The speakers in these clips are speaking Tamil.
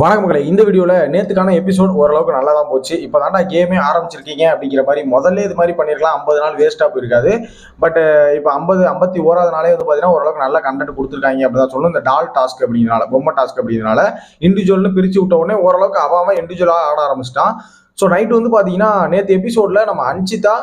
வணக்கம் மகளே இந்த வீடியோவில் நேற்றுக்கான எபிசோட் ஓரளவுக்கு நல்லா தான் போச்சு. இப்போ தாண்டா கேமே ஆரம்பிச்சிருக்கீங்க அப்படிங்கிற மாதிரி முதல்ல இது மாதிரி பண்ணியிருக்கலாம் ஐம்பது நாள் வேஸ்ட்டாக போயிருக்காது. பட் இப்போ ஐம்பது ஐம்பத்தி ஓராது நாளே வந்து பார்த்தீங்கன்னா ஓரளவுக்கு நல்ல கண்டென்ட் கொடுத்துருக்காங்க அப்படி தான் சொல்லணும். இந்த டால் டாஸ்க் அப்படிங்கிறனால பொம்மை டாஸ்க் அப்படிங்கிறனால இண்டிவிஜுவல்னு பிரித்து விட்ட உடனே ஓரளவுக்கு அவாமல் இண்டிவிஜுவலாக ஆட ஆரம்பிச்சிட்டான். ஸோ நைட் வந்து பார்த்தீங்கன்னா நேற்று எபிசோடில் நம்ம அன்சிதா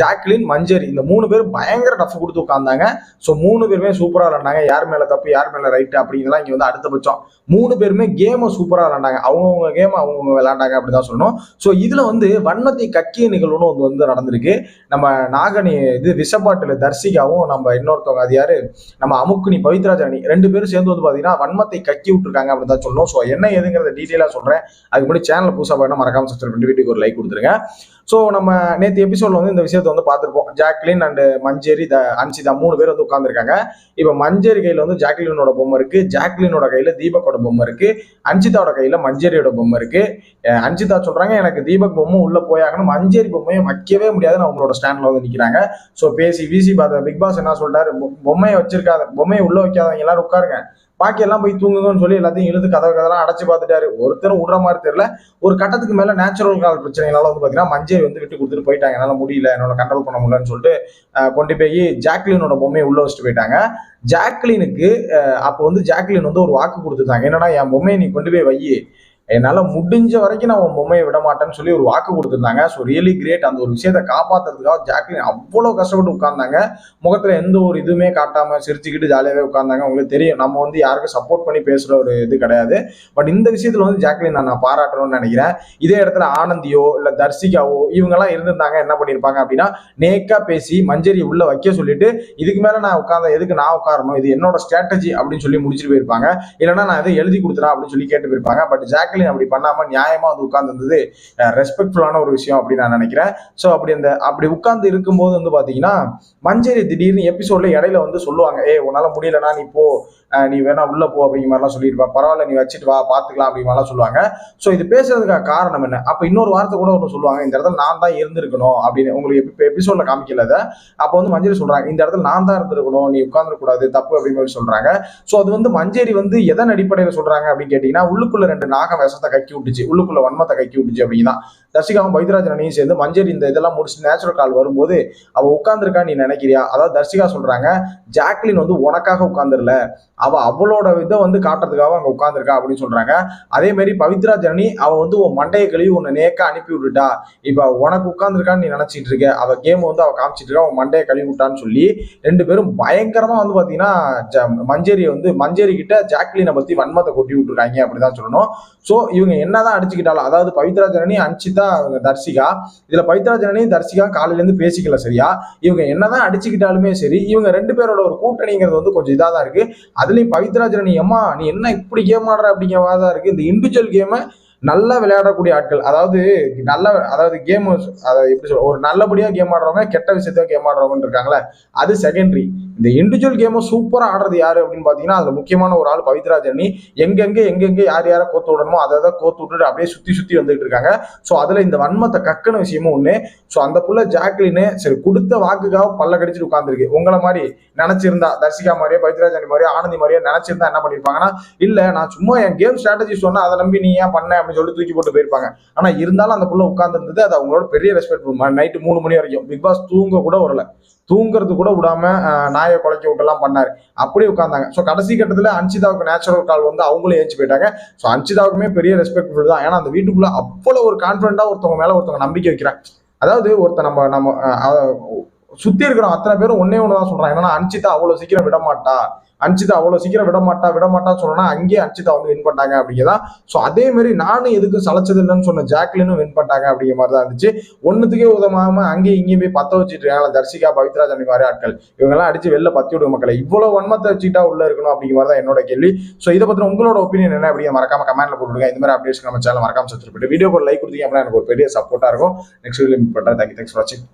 ஜாக்லின் மஞ்சரி இந்த மூணு பேர் பயங்கர டஃப் கொடுத்து உட்காந்தாங்க ஸோ மூணு பேருமே சூப்பராக விளாண்டாங்க யார் மேலே தப்பு யார் மேலே ரைட்டு அப்படிங்கலாம் இங்கே வந்து அடுத்தபட்சம் மூணு பேருமே கேமை சூப்பராக விளாண்டாங்க அவங்கவுங்க கேம் அவங்கவுங்க விளாண்டாங்க அப்படி தான் சொல்லணும். ஸோ இதில் வந்து வன்மத்தை கக்கிய நிகழ்வுன்னு ஒன்று வந்து நடந்திருக்கு. நம்ம நாகனி இது விஷப்பாட்டில் தர்சிகாவும் நம்ம இன்னொருத்தவங்க அது யார்? நம்ம அமுக்குனி பவித்ராஜானி ரெண்டு பேரும் சேர்ந்து வந்து பார்த்தீங்கன்னா வன்மத்தை கக்கி விட்டுருக்காங்க அப்படின்னு தான் சொல்லணும். ஸோ என்ன ஏதுங்கிறத டீட்டெயிலாக சொல்கிறேன் அதுக்கு முன்னாடி சேனல் புதுசாக மறக்காமல் மறக்காம சப்ஸ்கிரைப் வீட்டுக்கு ஒரு லைக் கொடுத்துருங்க. ஸோ நம்ம நேற்று எபிசோட்ல வந்து இந்த விஷயத்தை வந்து பார்த்துருப்போம். ஜாக்லின் அண்டு மஞ்சேரி த அன்சிதா மூணு பேர் வந்து உட்காந்துருக்காங்க இப்போ மஞ்சேரி கையில் வந்து ஜாக்லினோட பொம்மை இருக்கு. ஜாக்லினோட கையில் தீபக்கோட பொம்மை இருக்கு. அன்சிதாவோட கையில் மஞ்சேரியோட பொம்மை இருக்கு. அன்சிதா சொல்றாங்க எனக்கு தீபக் பொம்மை உள்ள போயாகணும். மஞ்சேரி பொம்மையை வைக்கவே முடியாதுன்னு அவங்களோட ஸ்டாண்ட்ல வந்து நிற்கிறாங்க ஸோ பேசி வீசி பார்த்த பிக் பாஸ் என்ன சொல்றாரு? பொ- பொம்மையை வச்சிருக்காத பொம்மையை உள்ள வைக்காதவங்க எல்லாரும் உட்காருங்க. பாக்கி எல்லாம் போய் தூங்குங்கன்னு சொல்லி எல்லாத்தையும் இழுத்து கதவு கதெல்லாம் அடைச்சு பார்த்துட்டாரு. ஒருத்தரும் விடுற மாதிரி தெரியல. ஒரு கட்டத்துக்கு மேல நேச்சுரல் கால் பிரச்சனைகளால் வந்து பாத்தீங்கன்னா மஞ்சரி வந்து விட்டு கொடுத்துட்டு போயிட்டாங்க. என்னால் முடியல என்னோட கண்ட்ரோல் பண்ண முடியலன்னு சொல்லிட்டு கொண்டு போய் ஜாக்லினோட பொம்மையை உள்ள வச்சுட்டு போயிட்டாங்க. ஜாக்லினுக்கு அப்போ வந்து ஜாக்லின் வந்து ஒரு வாக்கு கொடுத்துட்டாங்க. என்னன்னா என் பொம்மையை நீ கொண்டு போய் வை என்னால முடிஞ்ச வரைக்கும் நான் உன் பொம்மையை விட மாட்டேன்னு சொல்லி ஒரு வாக்கு கொடுத்துருந்தாங்க. ஸோ ரியலி கிரேட் அந்த ஒரு விஷயத்தை காப்பாத்துறதுக்காக ஜாக்லின் அவ்வளோ கஷ்டப்பட்டு உட்கார்ந்தாங்க. முகத்துல எந்த ஒரு இதுவுமே காட்டாம சிரிச்சுக்கிட்டு ஜாலியாகவே உட்கார்ந்தாங்க. உங்களுக்கு தெரியும் நம்ம வந்து யாருக்கும் சப்போர்ட் பண்ணி பேசுகிற ஒரு இது கிடையாது. பட் இந்த விஷயத்துல வந்து ஜாக்லின் நான் பாராட்டணும்னு நினைக்கிறேன். இதே இடத்துல ஆனந்தியோ இல்லை தர்சிகாவோ இவங்கெல்லாம் இருந்திருந்தாங்க. என்ன பண்ணியிருப்பாங்க அப்படின்னா நேக்கா பேசி மஞ்சரி உள்ள வைக்க சொல்லிட்டு இதுக்கு மேலே நான் உட்கார்ந்த எதுக்கு நான் உட்காரணும்? இது என்னோட ஸ்ட்ராட்டஜி அப்படின்னு சொல்லி முடிச்சுட்டு போயிருப்பாங்க. இல்லைன்னா நான் எதை எழுதி கொடுத்துறேன் அப்படின்னு சொல்லி கேட்டு போயிருப்பாங்க. பட் ஜாக்லின் அப்படி பண்ணாம நியாயமா வந்து உட்கார்ந்துருந்தது ரெஸ்பெக்ட்ஃபுல்லான ஒரு விஷயம் அப்படின்னு நான் நினைக்கிறேன். ஸோ அப்படி அந்த அப்படி உட்கார்ந்து இருக்கும்போது வந்து பாத்தீங்கன்னா மஞ்சரி திடீர்னு எபிசோட்ல இடையில வந்து சொல்லுவாங்க ஏ உன்னால முடியலனா நீ போ நீ வேணா உள்ள போ அப்படிங்கிற மாதிரிலாம் சொல்லியிருப்பா பரவாயில்ல நீ வச்சுட்டு வா பாத்துக்கலாம் அப்படிங்கிற மாதிரிலாம் சொல்லுவாங்க. ஸோ இது பேசுறதுக்காக காரணம் என்ன? அப்போ இன்னொரு வார்த்தை கூட ஒன்று சொல்லுவாங்க இந்த இடத்துல நான் தான் இருந்திருக்கணும் அப்படின்னு. உங்களுக்கு இப்போ எபிசோட்ல காமிக்கல அப்போ வந்து மஞ்சரி சொல்றாங்க இந்த இடத்துல நான் தான் இருந்திருக்கணும் நீ உட்கார்ந்துடக்கூடாது தப்பு அப்படின்னு சொல்றாங்க. ஸோ அது வந்து மஞ்சேரி வந்து எதன் அடிப்படையில் சொல்றாங்க அப்படின்னு கேட்டீங்கன்னா உள்ளுக்குள்ள ரெண்டு நாகம் விஷத்தை கக்கி விட்டுச்சு உள்ளுக்குள்ள வன்மத்தை கக்கி விட்டுச்சு அப்படின்னா தர்சிகாவும் பைத்ராஜன் அணியும் சேர்ந்து மஞ்சள் இந்த இதெல்லாம் முடிச்சு நேச்சுரல் கால் வரும்போது அவ உட்கார்ந்துருக்கா நீ நினைக்கிறியா? அதாவது தர்சிகா சொல்றாங்க ஜாக்லின் வந்து உனக்காக உட்கார்ந்துடல அவ அவளோட இதை வந்து காட்டுறதுக்காக அங்க உட்கார்ந்துருக்கா? அப்படின்னு சொல்றாங்க. அதே மாதிரி பவித்ரா ஜனனி அவ வந்து உன் மண்டையை கழுவி உன்னை நேக்காக அனுப்பி விட்டுட்டா இப்ப உனக்கு உட்கார்ந்துருக்கான்னு நீ நினைச்சிட்டு இருக்க. அவ கேம் வந்து அவ காமிச்சிட்டு இருக்கா. உன் மண்டையை கழுவி விட்டான்னு சொல்லி ரெண்டு பேரும் பயங்கரமா வந்து பாத்தீங்கன்னா ஜ- வந்து மஞ்சேரி கிட்ட ஜாக்லினை பத்தி வன்மத்தை கொட்டி விட்டுருக்காங்க. அப்படிதான் சொல்லணும். சோ இவங்க என்னதான் அடிச்சுக்கிட்டாலும் அதாவது பவித்ரா ஜனனி அன்சிதா அவங்க தர்சிகா இதுல பவித்ரா தர்ஷிகா தர்சிகா காலையில இருந்து பேசிக்கல சரியா? இவங்க என்னதான் அடிச்சுக்கிட்டாலுமே சரி இவங்க ரெண்டு பேரோட ஒரு கூட்டணிங்கிறது வந்து கொஞ்சம் இதாக தான் இருக்கு. அதுலயும் பவித்ரா ஜனனி அம்மா நீ என்ன இப்படி கேம் ஆடுற? அப்படிங்கிற தான் இருக்கு. இந்த இண்டிவிஜுவல் கேமை நல்லா விளையாடக்கூடிய ஆட்கள் அதாவது நல்ல அதாவது கேம் அதாவது எப்படி சொல்ல ஒரு நல்லபடியா கேம் ஆடுறவங்க கெட்ட விஷயத்த கேம் ஆடுறவங்க இருக்காங்களே அது செகண்டரி இந்த இண்டிவிஜுவல் கேமை சூப்பராக ஆடுறது யாரு அப்படின்னு பார்த்தீங்கன்னா அதில் முக்கியமான ஒரு ஆள் பவித்ராஜனி எங்கெங்க எங்கெங்க யார் யாரை கோத்து விடணுமோ அதை தான் கோத்து விட்டுட்டு அப்படியே சுற்றி சுற்றி வந்துட்டு இருக்காங்க. ஸோ அதில் இந்த வன்மத்தை கக்கன விஷயமும் ஒன்று ஸோ அந்த புள்ள ஜாக்லின்னு சரி கொடுத்த வாக்குக்காக பல்ல கடிச்சிட்டு உட்காந்துருக்கு உங்களை மாதிரி நினச்சிருந்தா தர்சிகா மாதிரியே பவித்ராஜனி மாதிரியே ஆனந்தி மாதிரியே நினைச்சிருந்தா என்ன பண்ணிருப்பாங்கன்னா இல்லை நான் சும்மா என் கேம் ஸ்ட்ராட்டஜி சொன்னால் அதை நம்பி நீ ஏன் பண்ண? அப்படின்னு சொல்லி தூக்கி போட்டு போயிருப்பாங்க. ஆனா இருந்தாலும் அந்த புள்ள உட்காந்துருந்தது அது அவங்களோட பெரிய ரெஸ்பெக்ட் நைட்டு மூணு மணி வரைக்கும். பிக் பாஸ் தூங்க கூட வரல. தூங்குறது கூட விடாம நாயை குலைக்க விட்டுலாம் பண்ணாரு. அப்படியே உட்காந்தாங்க ஸோ கடைசி கட்டத்தில் அன்சிதாவுக்கு நேச்சுரல் கால் வந்து அவங்களும் ஏஞ்சி போயிட்டாங்க. ஸோ அன்சிதாவுக்குமே பெரிய ரெஸ்பெக்ட்ஃபுல் தான். ஏன்னா அந்த வீட்டுக்குள்ள அவ்வளோ ஒரு கான்ஃபிடண்டா ஒருத்தவங்க மேல ஒருத்தவங்க நம்பிக்கை வைக்கிறாங்க. அதாவது ஒருத்த நம்ம நம்ம சுத்தி இருக்கிற அத்தனை பேரும் ஒன்னே ஒன்று தான் சொல்றாங்க என்னன்னா அன்சிதா அவ்வளவு சீக்கிரம் விட மாட்டா அன்சிதா அவ்வளவு சீக்கிரம் விட மாட்டா விட மாட்டான்னு சொன்னா அங்கேயே அன்சிதா வந்து வின் பண்ணாங்க அப்படிங்கிறதா? ஸோ அதே மாதிரி நானும் எதுக்கு சளைச்சது இல்லைன்னு சொன்ன ஜாக்லினும் வின் பண்ணிட்டாங்க அப்படிங்கிற மாதிரி தான் இருந்துச்சு. ஒன்றுத்துக்கே உதவாம அங்கேயும் இங்கேயும் போய் பத்த வச்சுட்டு இருக்காங்க தர்சிகா பவித்ரா ஜனி மாதிரி ஆட்கள். இவங்கெல்லாம் அடிச்சு வெளில பத்தி விடுங்க மக்களை. இவ்வளவு வன்மத்தை வச்சுக்கிட்டா உள்ள இருக்கணும் அப்படிங்கிற மாதிரி தான் என்னோட கேள்வி. ஸோ இதை பற்றி உங்களோட ஒப்பீனியன் என்ன அப்படிங்க மறக்காம கமெண்ட்ல போட்டுருங்க இந்த மாதிரி அப்டேட்ஸ் நம்ம சேனல் மறக்காம சப்ஸ்கிரைப் போயிட்டு வீடியோ லைக் கொடுத்தீங்க அப்படின்னா எனக்கு ஒரு பெரிய சப்போர்ட்டா இருக்கும். நெக்ஸ்ட் வீடியோ பண்ணுறேன் பண்றேன். தேங்க்யூ தேங்க்ஸ் ஃபார் வாட்சிங்